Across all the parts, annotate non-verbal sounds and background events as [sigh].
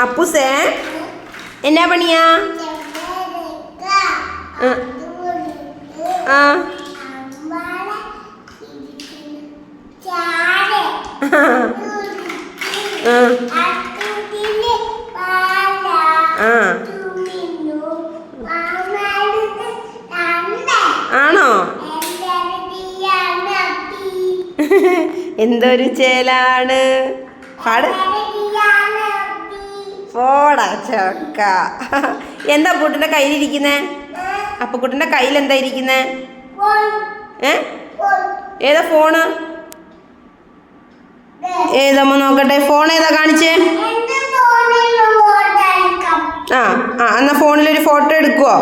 അപ്പുസേ? എന്നാ പണിയാ? ആ. ആണോ? [laughs] എന്തൊരു ചേലാണ്? പാട്. പോടാ ചക്ക. എന്താ അപ്പൂട്ടിന്റെ കയ്യിലിരിക്കുന്നേ? അപ്പുക്കുട്ടിന്റെ കയ്യിൽ എന്താ ഇരിക്കുന്നേ? ഏ? ഏതാ ഫോണ്? ഏതമ്മ നോക്കട്ടെ? ഫോൺ ഏതാ കാണിച്ചേ? ആ ആ എന്നാ ഫോണിൽ ഒരു ഫോട്ടോ എടുക്കുവോ?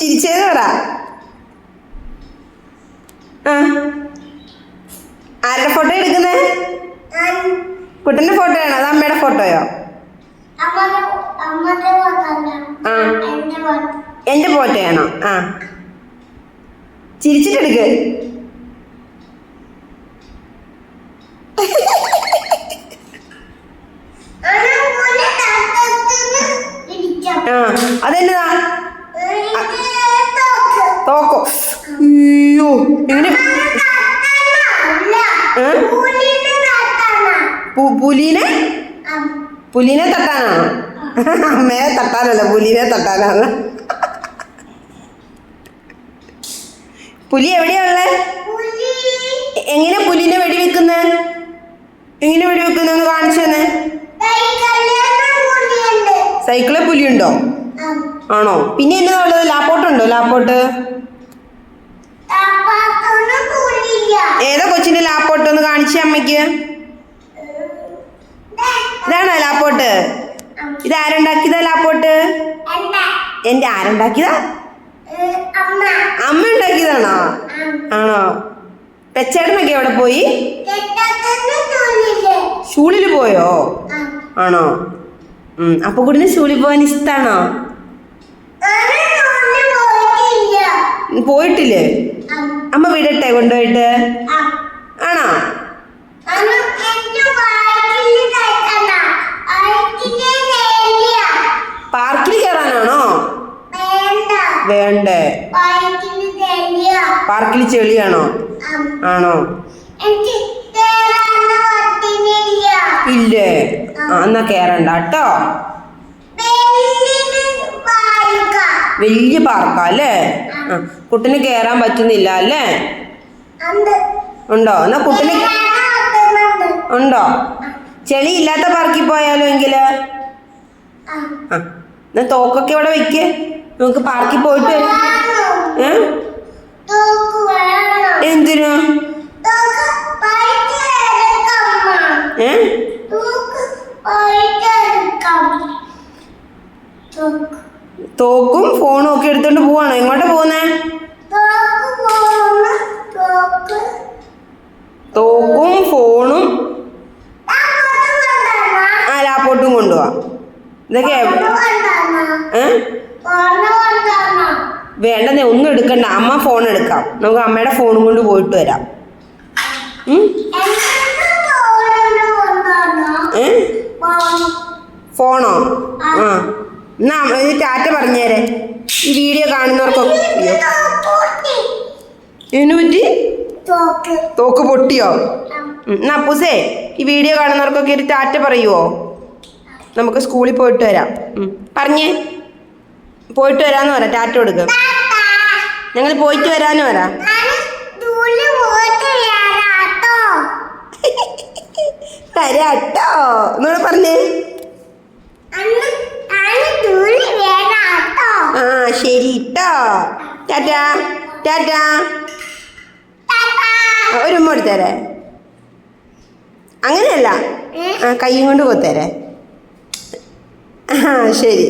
ചിരിച്ചേന്ന് പറ ആരുടെ ഫോട്ടോ എടുക്കുന്നേ? കുട്ടന്റെ ഫോട്ടോ ആണോ? അത് അമ്മയുടെ ഫോട്ടോയോ ആ. എന്റെ ഫോട്ടോയാണോ ആ. ചിരിച്ചിട്ടെടുക്ക്. ആ. അതെന്നതാ തോക്കോ. അയ്യോ എങ്ങനെ ഏ? പു- പുലിനെ? പുലിനെ തട്ടാനാണോ? അമ്മയെ തട്ടാനല്ല പുലിനെ തട്ടാനാണ്. പുലി എവിടെയാണുള്ളത് എങ്ങനെ പുലിനെ വെടിവെക്കുന്നത് എങ്ങനെ വെടിവെക്കുന്നേ? ഒന്ന് കാണിച്ചു തന്നെ. സൈക്കിളിൽ പുലിയുണ്ടോ. ആണോ? പിന്നെ എന്നാ ഉള്ളത്? ലാപ്പോട്ടുണ്ടോ ലാപ്പോട്ട്? ഏതാ കൊച്ചിന്റെ ലാപ്പോട്ട്? ഒന്ന് കാണിച്ചേ അമ്മയ്ക്ക് ഇതാണോ ലാപ്പോട്ട് ഇത് ആരുണ്ടാക്കിയതാ ലാപ്പോട്ട് എന്റെ ആരുണ്ടാക്കിയതാ? അമ്മ. ഉണ്ടാക്കിയതാണോ ആണോ? പെച്ചേട്ടനൊക്കെ എവിടെ പോയി? സ്കൂളിൽ പോയോ? ആണോ? ഉം അപ്പൊ കൂടിന് സ്കൂളിൽ പോകാൻ ഇഷ്ടാണോ? പോയിട്ടില്ലേ. അമ്മ വിടട്ടെ കൊണ്ടുപോയിട്ട്? ആണോ? കയറാനാണോ വേണ്ടേ. പാർക്കിൽ ചെളിയാണോ? ആണോ? ഇല്ലേ. എന്നാ കേറണ്ട കേട്ടോ? വലിയ പാർക്കാ. അല്ലേ? കുട്ടിന് കേറാൻ പറ്റുന്നില്ല അല്ലേ? ഉണ്ടോ. എന്നാ കുട്ടിന് ഉണ്ടോ? ചെളി ഇല്ലാത്ത പാർക്കിൽ പോയാലോ എങ്കിൽ? ആ. എന്നാ തോക്കൊക്കെ ഇവിടെ വെക്ക്. നമുക്ക് പാർക്കിൽ പോയിട്ട് എന്തിനു? തോക്കും ഫോണും ഒക്കെ എടുത്തോണ്ട് പോവാണോ? എങ്ങോട്ടാ പോകുന്നേ തോക്കും ഫോണും ആ ലാപ്പോട്ടും കൊണ്ടുപോവാ ഇതൊക്കെ എവിടെ- ഏ വേണ്ടെന്നേ ഒന്നും എടുക്കണ്ട. അമ്മ ഫോൺ എടുക്കാം. നമുക്ക് അമ്മയുടെ ഫോണും കൊണ്ട് പോയിട്ട് വരാം. ഫോണോ? ആ. എന്നാ ഇത് ടാറ്റ പറഞ്ഞേരെ. ഈ വീഡിയോ കാണുന്നവർക്കൊക്കെ ഇതിനു പറ്റി? തോക്ക് പൊട്ടിയോ? എന്നാ അപ്പൂസേ ഈ വീഡിയോ കാണുന്നവർക്കൊക്കെ ഒരു ടാറ്റ പറയുവോ? നമുക്ക് സ്കൂളിൽ പോയിട്ട് വരാം. പറഞ്ഞേ. പോയിട്ട് വരാന്ന് പറ ടാറ്റ എടുക്ക ഞങ്ങൾ പോയിട്ട് വരാന്ന് പറ. തരാട്ടോ. എന്നോട് പറഞ്ഞേ. ആ ശരി ഇട്ടോ ടാറ്റാ ടാറ്റാ. ഒരു ഉമ്മ എടുത്തേരെ അങ്ങനെയല്ല. ആ കൈയും കൊണ്ട് പോത്തേരെ. ആ ശരി.